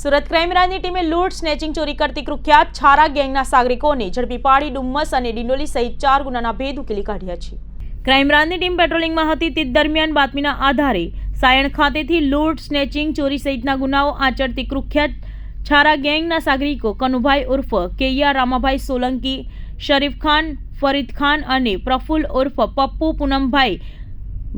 Surat crime બ્રાન્ચની ટીમે લૂંટ, સ્નેચિંગ ચોરી કરતી કુખ્યાત છારા ગેંગના સાગરિકોને ઝડપી પાડી ડુમ્મસ અને ડિંડોલી સહિત ચાર ગુનાના ભેદ ઉકેલી કાઢ્યા છે. ક્રાઇમ બ્રાન્ચની ટીમ પેટ્રોલિંગમાં હતી તે દરમિયાન બાતમીના આધારે સાયણ ખાતેથી લૂંટ, સ્નેચિંગ ચોરી સહિતના ગુનાઓ આચરતી કુખ્યાત છારા ગેંગના સાગરિકો કનુભાઈ ઉર્ફ, કેયા રામાભાઈ સોલંકી, શરીફ ખાન, ફરીદ ખાન અને પ્રફુલ્લ ઉર્ફ, પપ્પુ પૂનમભાઈ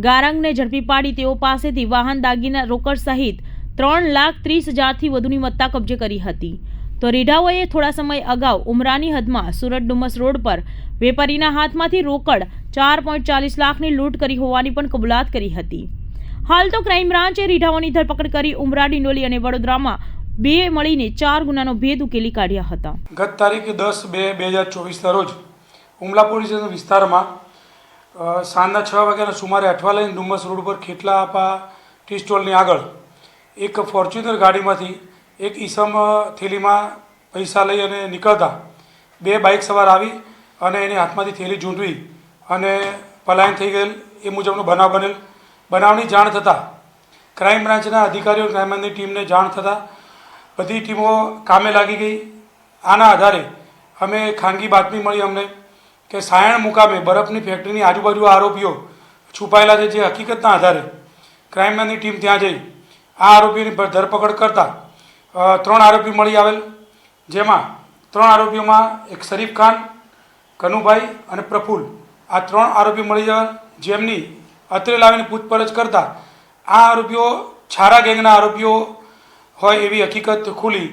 ગારંગને ઝડપી પાડી તેઓ પાસેથી વાહન દાગીના રોકડ સહિત ત્રણ લાખ ત્રીસ હજારથી વધુની મત્તા કબજે કરી હતી. તો રીઢાઓએ થોડા સમય અગાઉ ઉમરાની હદમાં સુરત ડુમસ રોડ પર વેપારીના હાથમાંથી રોકડ ચાર પોઈન્ટ ચાલીસ લાખની લૂંટ કરી હોવાની પણ કબૂલાત કરી હતી. હાલ તો ક્રાઇમ બ્રાન્ચે રીઢાઓની ધરપકડ કરી ઉમરા, ડિંડોલી અને વડોદરામાં બે મળીને ચાર ગુનાનો ભેદ ઉકેલી કાઢ્યા હતા. ગત તારીખ દસ બે બે હજાર ચોવીસના રોજ ઉમલા પોલીસ વિસ્તારમાં સાંજના છ વાગ્યાના સુમારે અઠવા ડુમસ રોડ પર ખેટલા આપા ટી સ્ટોલની આગળ એક ફોર્ચ્યુનર ગાડીમાંથી એક ઈસમ થેલીમાં પૈસા લઈ અને નીકળતા. બે બાઇક સવાર આવી અને એની હાથમાંથી થેલી ઝૂંટવી અને પલાયન થઈ ગયેલ. એ મુજબનો બનાવ બનેલ. બનાવની જાણ થતાં ક્રાઇમ બ્રાન્ચના અધિકારીઓ ક્રાઇમ બ્રાન્ચની ટીમને જાણ થતાં બધી ટીમો કામે લાગી ગઈ. આના આધારે અમે ખાનગી બાતમી મળી અમને કે સાયણ મુકામે બરફની ફેક્ટરીની આજુબાજુ આરોપીઓ છુપાયેલા છે, જે હકીકતના આધારે ક્રાઇમ બ્રાન્ચની ટીમ ત્યાં જઈ આ આરોપીની ધરપકડ કરતા ત્રણ આરોપી મળી આવેલ, જેમાં ત્રણ આરોપીઓમાં એક શરીફ ખાન, કનુભાઈ અને પ્રફુલ. આ ત્રણ આરોપી મળી જવા, જેમની અત્રે લાવીને પૂછપરછ કરતા, આ આરોપીઓ છારા ગેંગના આરોપીઓ હોય એવી હકીકત ખુલી.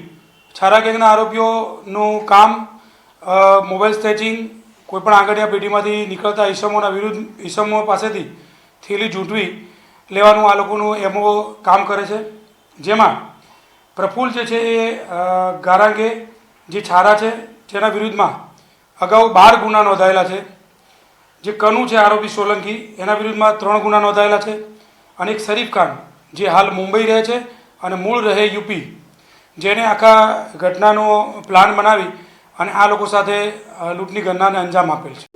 છારા ગેંગના આરોપીઓનું કામ મોબાઈલ સ્ટેચિંગ કોઈપણ આંગળીયા પેઢીમાંથી નીકળતા ઈસમોના વિરુદ્ધ, ઈસમો પાસેથી થેલી ઝૂંટવી લેવાનું આ લોકોનું એમઓ કામ કરે છે. જેમાં પ્રફુલ્લ જે છે એ ગારાંગે જે છારા છે તેના વિરુદ્ધમાં અગાઉ બાર ગુના નોંધાયેલા છે. જે કનુ છે આરોપી સોલંકી, એના વિરુદ્ધમાં ત્રણ ગુના નોંધાયેલા છે. અને એક શરીફ ખાન, જે હાલ મુંબઈ રહે છે અને મૂળ રહે યુપી. જેને આખા ઘટનાનો પ્લાન બનાવી અને આ લોકો સાથે લૂંટની ઘટનાને અંજામ આપેલ છે.